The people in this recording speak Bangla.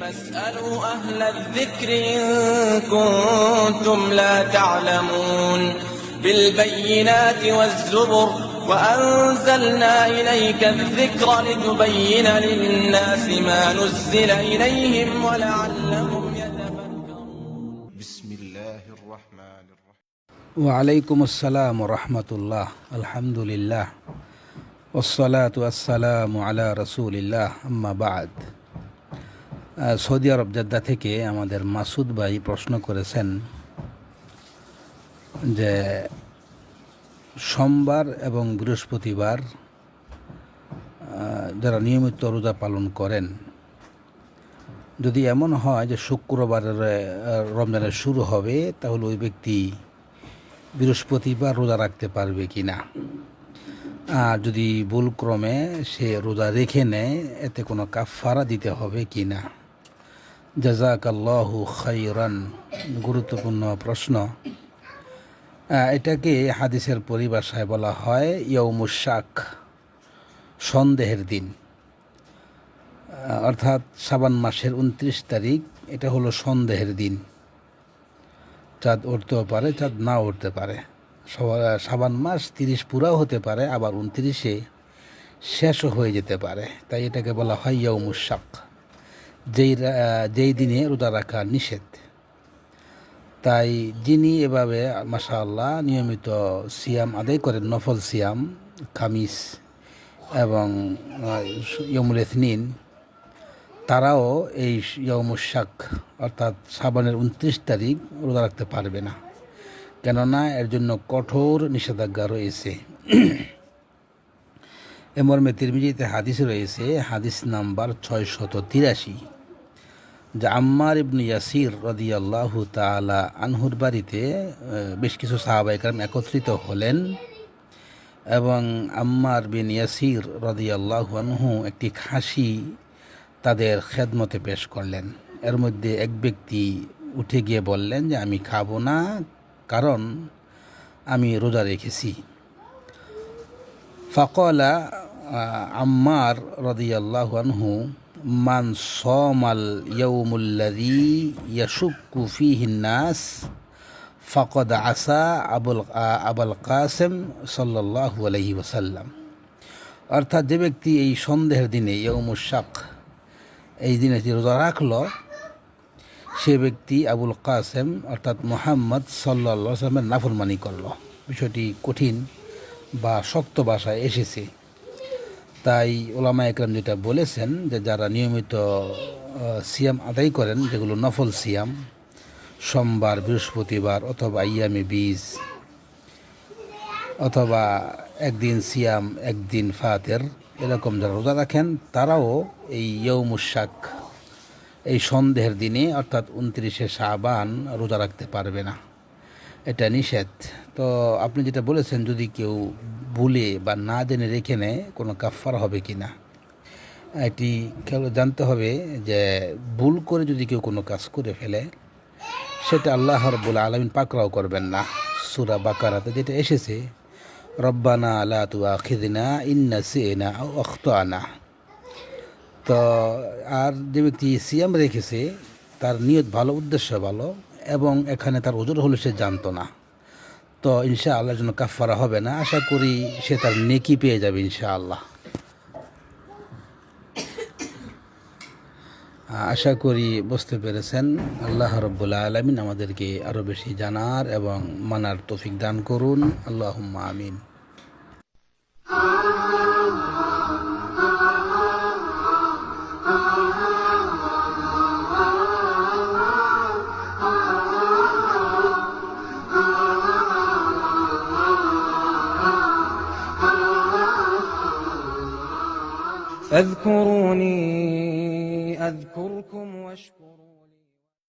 فاسألوا أهل الذكر إن كنتم لا تعلمون بالبينات والزبر وأنزلنا إليك الذكر لتبين للناس ما نزل إليهم ولعلهم يتفكرون. بسم الله الرحمن الرحيم. وعليكم السلام ورحمة الله. الحمد لله. আলা বাদ সৌদি আরব জেদ্দা থেকে আমাদের মাসুদ ভাই প্রশ্ন করেছেন যে, সোমবার এবং বৃহস্পতিবার যারা নিয়মিত রোজা পালন করেন, যদি এমন হয় যে শুক্রবারের রমজানের শুরু হবে, তাহলে ওই ব্যক্তি বৃহস্পতিবার রোজা রাখতে পারবে কি না যদি ভুলক্রমে সে রোজা রেখে নেয়, এতে কোনো কাফারা দিতে হবে কি না? জাজাক আল্লাহু খাইরান গুরুত্বপূর্ণ প্রশ্ন। এটাকে হাদিসের পরিভাষায় বলা হয় ইয়ৌমুশাক সন্দেহের দিন। অর্থাৎ সাবান মাসের উনত্রিশ তারিখ, এটা হলো সন্দেহের দিন। চাঁদ উঠতেও পারে, চাঁদ না উঠতে পারে। সাবান মাস তিরিশ পুরাও হতে পারে, আবার উনত্রিশে শেষও হয়ে যেতে পারে। তাই এটাকে বলা হয় ইয়ৌমুশাক যেই যেই দিনে রোজা রাখা নিষেধ। তাই যিনি এভাবে মাশা আল্লাহ নিয়মিত সিয়াম আদায় করেন, নফল সিয়াম, খামিস এবং ইয়মুল এথনিন তারাও এই ইয়মুশাক অর্থাৎ সাবানের উনত্রিশ তারিখ রোজা রাখতে পারবে না। কেননা এর জন্য কঠোর নিষেধাজ্ঞা রয়েছে। এ মর্মে তিরমিজিতে হাদিস রয়েছে, হাদিস নাম্বার ছয় শত তিরাশি। যে আম্মার ইবনু ইয়াসির রদি আল্লাহ তালা আনহুর বাড়িতে বেশ কিছু সাহাবাইকার একত্রিত হলেন এবং আম্মার বিন ইয়াসির রদি আল্লাহ আনহু একটি খাসি তাদের খেদমতে পেশ করলেন। এর মধ্যে এক ব্যক্তি উঠে গিয়ে বললেন যে, আমি খাব না কারণ আমি রোজা রেখেছি। ফকলা আম্মার রদিয়াল্লাহু আনহু, মান সমাল ইয়ৌমুল্লাদি ইয়াসুক্কু ফিহিন নাস ফকদ আসা আবুল আবুল কাসেম সাল্লাল্লাহু আলাইহি ওসাল্লাম অর্থাৎ যে ব্যক্তি এই সন্দেহের দিনে ইয়ৌমুশাক এই দিনে রোজা রাখল সে ব্যক্তি আবুল কাসেম, অর্থাৎ মোহাম্মদ সাল্লা সাল্লামের নাফরমানি করল। বিষয়টি কঠিন বা শক্ত ভাষায় এসেছে। তাই ওলামা একরাম যেটা বলেছেন যে যারা নিয়মিত সিয়াম আদায় করেন, যেগুলো নফল সিয়াম, সোমবার, বৃহস্পতিবার অথবা ইয়ামে বীজ, অথবা একদিন সিয়াম, একদিন ফাতের, এরকম যারা রোজা রাখেন, তারাও এই ইয়ৌমুশাক এই সন্দেহের দিনে, অর্থাৎ উনত্রিশে শাবান, রোজা রাখতে পারবে না। এটা নিষেধ। তো আপনি যেটা বলেছেন, যদি কেউ ভুলে বা না জেনে রেখে নেয়, কোনো কাফার হবে কি না? এটি জানতে হবে যে ভুল করে যদি কেউ কোনো কাজ করে ফেলে, সেটা আল্লাহ রব্বুল আলমিন পাকড়াও করবেন না। সুরা বাকারাতে যেটা এসেছে, রব্বানা আলা তু আখিদিনা ইন্না সিনা আনা তো আর যে ব্যক্তি সিয়াম রেখেছে, তার নিয়ত ভালো, উদ্দেশ্য ভালো এবং এখানে তার ওজন হলে সে জানতো না। তো ইনশা আল্লাহর জন্য কাফারা হবে না, আশা করি সে তার নেকি পেয়ে যাবে ইনশা আল্লাহ আশা করি বুঝতে পেরেছেন। আল্লাহ রব্বুল আলমিন আমাদেরকে আরও বেশি জানার এবং মানার তৌফিক দান করুন। আল্লাহ আমিন। فاذكروني أذكركم واشكروا